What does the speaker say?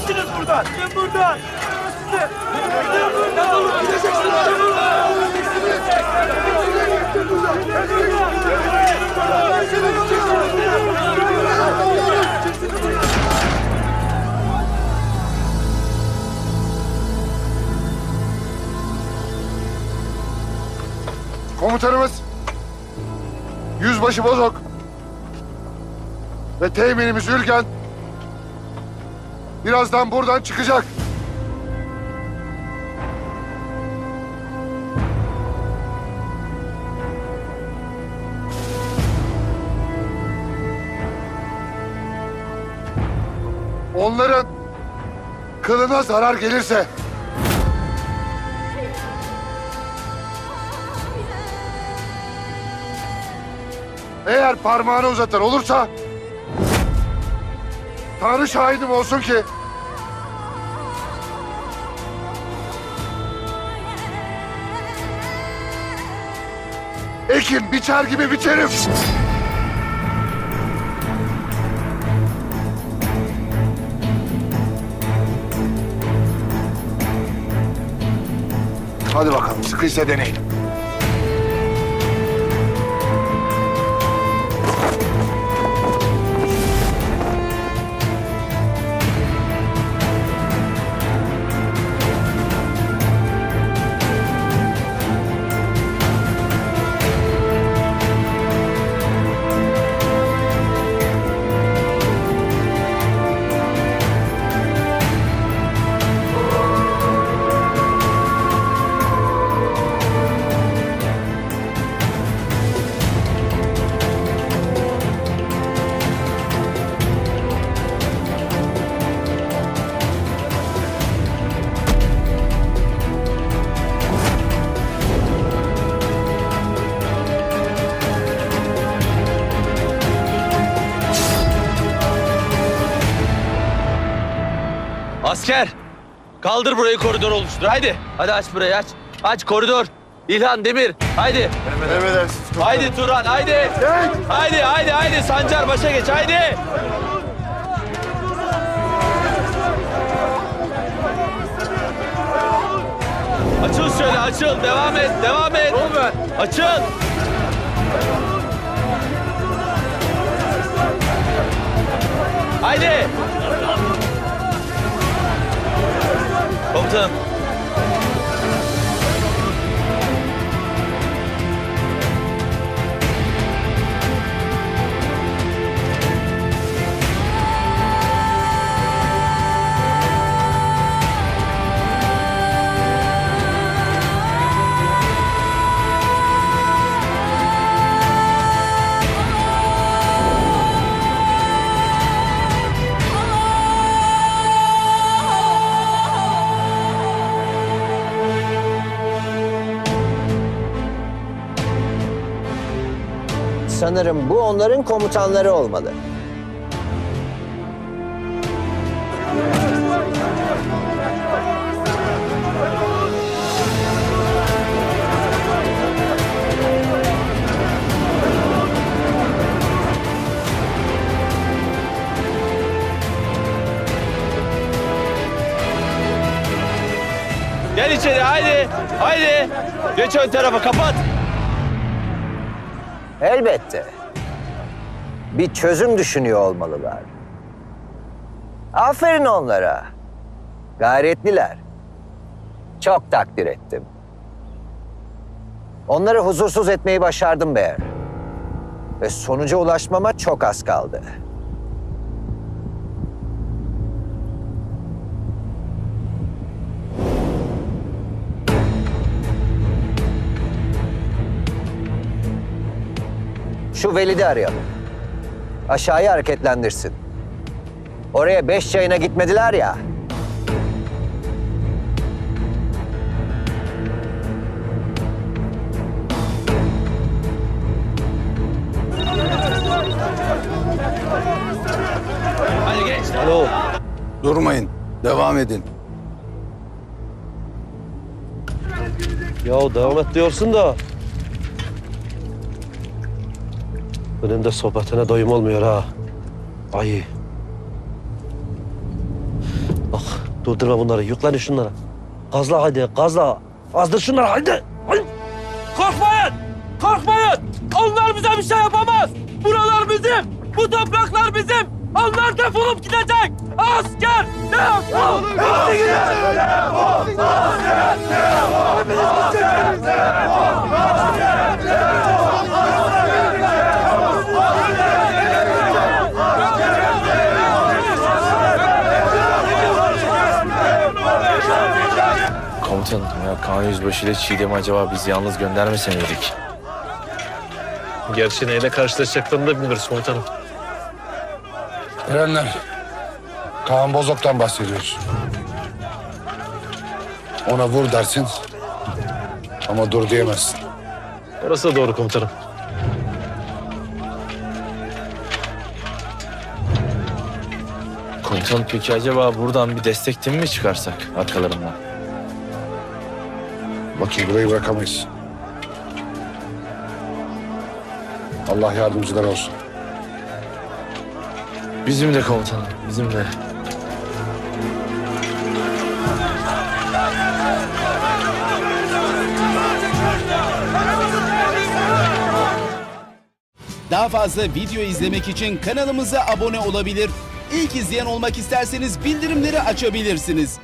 Gideceksiniz buradan. Gidin buradan. Gidin buradan. Oğlum gideceksiniz. Gidin buradan. Komutanımız Yüzbaşı Bozok ve teğmenimiz Ülgen birazdan buradan çıkacak. Onların kılına zarar gelirse Eğer parmağını uzatan olursa... Tanrı şahidim olsun ki... Ekim biçer gibi biçerim. Hadi bakalım sıkıysa deneyin. Asker! Kaldır burayı koridor oluştur. Haydi. Hadi aç burayı aç. Aç koridor. İlhan Demir. Haydi. Emredersiniz komutanım. Haydi Turan haydi. Haydi haydi haydi Sancar başa geç haydi. Açıl şöyle açıl. Devam et devam et. Açıl. Haydi. Komutanım. Sanırım bu onların komutanları olmalı. Gel içeri haydi. Haydi. Geç ön tarafa kapat. Elbette. Bir çözüm düşünüyor olmalılar. Aferin onlara. Gayretliler. Çok takdir ettim. Onları huzursuz etmeyi başardım Bear. Ve sonuca ulaşmama çok az kaldı. Şu Velid'i arayalım. Aşağıya hareketlendirsin. Oraya beş çayına gitmediler ya. Hadi geç. Alo. Durmayın. Devam edin. Ya devam et diyorsun da. Benim de sohbetine doyum olmuyor ha. Ay. Durdurma bunları. Yüklenin şunlara. Gazla hadi. Gazla. Azdır şunları hadi. Hadi. Korkmayın! Korkmayın! Onlar bize bir şey yapamaz! Buralar bizim! Bu topraklar bizim! Onlar defolup gidecek! Asker! Defol! Hepsi gider! Komutanım ya Kaan Yüzbaşı ile Çiğdem'i acaba biz yalnız göndermese miydik? Gerçi neyle karşılaşacaklarını da bilmiyoruz komutanım. Erenler. Kaan Bozok'tan bahsediyoruz. Ona vur dersin. Ama dur diyemezsin. Orası da doğru komutanım. Komutanım peki acaba buradan bir destek timi mi çıkarsak arkalarından? Bakayım burayı bırakamayız. Allah yardımcılar olsun. Bizim de komutanım, bizim de. Daha fazla video izlemek için kanalımıza abone olabilir. İlk izleyen olmak isterseniz bildirimleri açabilirsiniz.